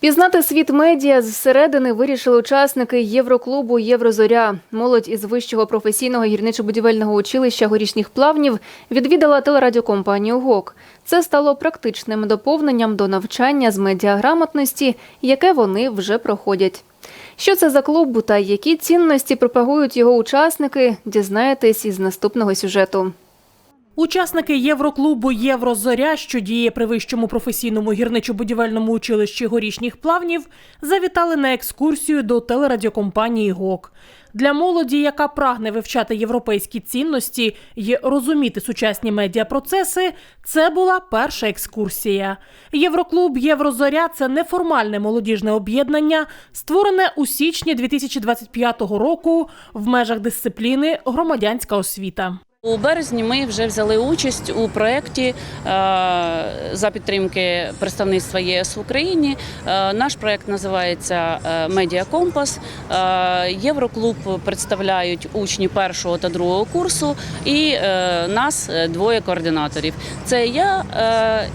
Пізнати світ медіа зсередини вирішили учасники Євроклубу Єврозоря. Молодь із вищого професійного гірничо-будівельного училища горішніх плавнів відвідала телерадіокомпанію ГОК. Це стало практичним доповненням до навчання з медіаграмотності, яке вони вже проходять. Що це за клуб та які цінності пропагують його учасники, дізнаєтесь із наступного сюжету. Учасники Євроклубу Єврозоря, що діє при вищому професійному гірничо-будівельному училищі горішніх плавнів, завітали на екскурсію до телерадіокомпанії ГОК. Для молоді, яка прагне вивчати європейські цінності і розуміти сучасні медіапроцеси, це була перша екскурсія. Євроклуб Єврозоря це неформальне молодіжне об'єднання, створене у січні 2025 року в межах дисципліни громадянська освіта. У березні ми вже взяли участь у проєкті е, за підтримки представництва єС в Україні. Е, Наш проєкт називається е, Медіа Компас. Євроклуб представляють учні першого та другого курсу, і нас двоє координаторів. Це я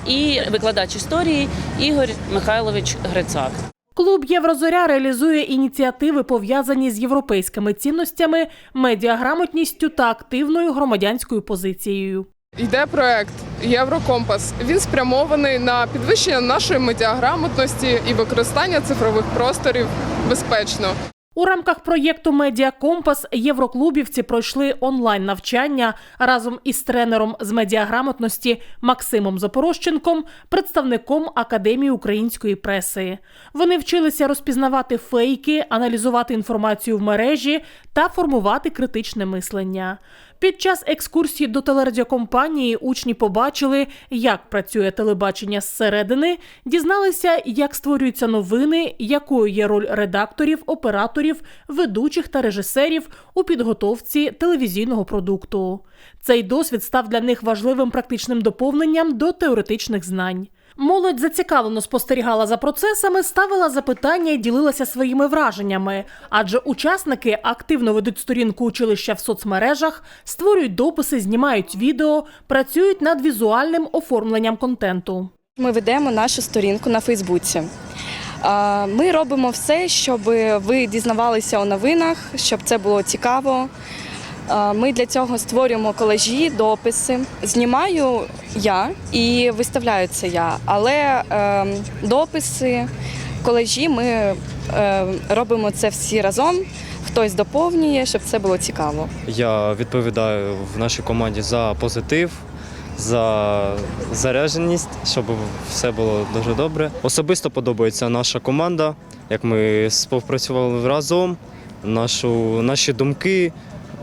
і викладач історії Ігор Михайлович Грицак. Клуб Єврозоря реалізує ініціативи, пов'язані з європейськими цінностями, медіаграмотністю та активною громадянською позицією. Йде проект Єврокомпас. Він спрямований на підвищення нашої медіаграмотності і використання цифрових просторів безпечно. У рамках проєкту Медіа Компас євроклубівці пройшли онлайн навчання разом із тренером з медіаграмотності Максимом Запорожченком, представником Академії української преси. Вони вчилися розпізнавати фейки, аналізувати інформацію в мережі та формувати критичне мислення. Під час екскурсії до телерадіокомпанії учні побачили, як працює телебачення зсередини, дізналися, як створюються новини, якою є роль редакторів, операторів, ведучих та режисерів у підготовці телевізійного продукту. Цей досвід став для них важливим практичним доповненням до теоретичних знань. Молодь зацікавлено спостерігала за процесами, ставила запитання і ділилася своїми враженнями, адже учасники активно ведуть сторінку училища в соцмережах, створюють дописи, знімають відео, працюють над візуальним оформленням контенту. Ми ведемо нашу сторінку на Фейсбуці. Ми робимо все, щоб ви дізнавалися у новинах, щоб це було цікаво. Ми для цього створюємо колажі, дописи. Знімаю я і виставляю це я, але е, дописи, колажі ми е, робимо це всі разом. Хтось доповнює, щоб це було цікаво. Я відповідаю в нашій команді за позитив, за зарядженість, щоб все було дуже добре. Особисто подобається наша команда, як ми співпрацювали разом, нашу, наші думки,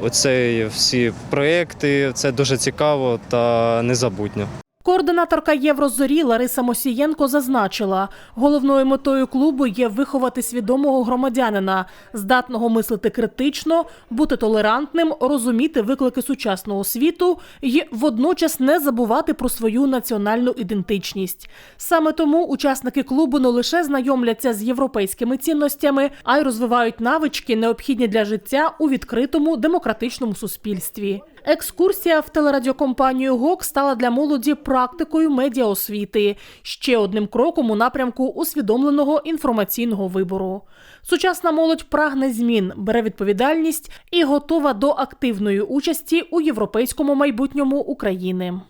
оце всі проекти. Це дуже цікаво та незабутньо. Координаторка Єврозорі Лариса Мосієнко зазначила, головною метою клубу є виховати свідомого громадянина, здатного мислити критично, бути толерантним, розуміти виклики сучасного світу і водночас не забувати про свою національну ідентичність. Саме тому учасники клубу не лише знайомляться з європейськими цінностями, а й розвивають навички, необхідні для життя у відкритому демократичному суспільстві. Екскурсія в телерадіокомпанію ГОК стала для молоді практикою медіаосвіти, ще одним кроком у напрямку усвідомленого інформаційного вибору. Сучасна молодь прагне змін, бере відповідальність і готова до активної участі у європейському майбутньому України.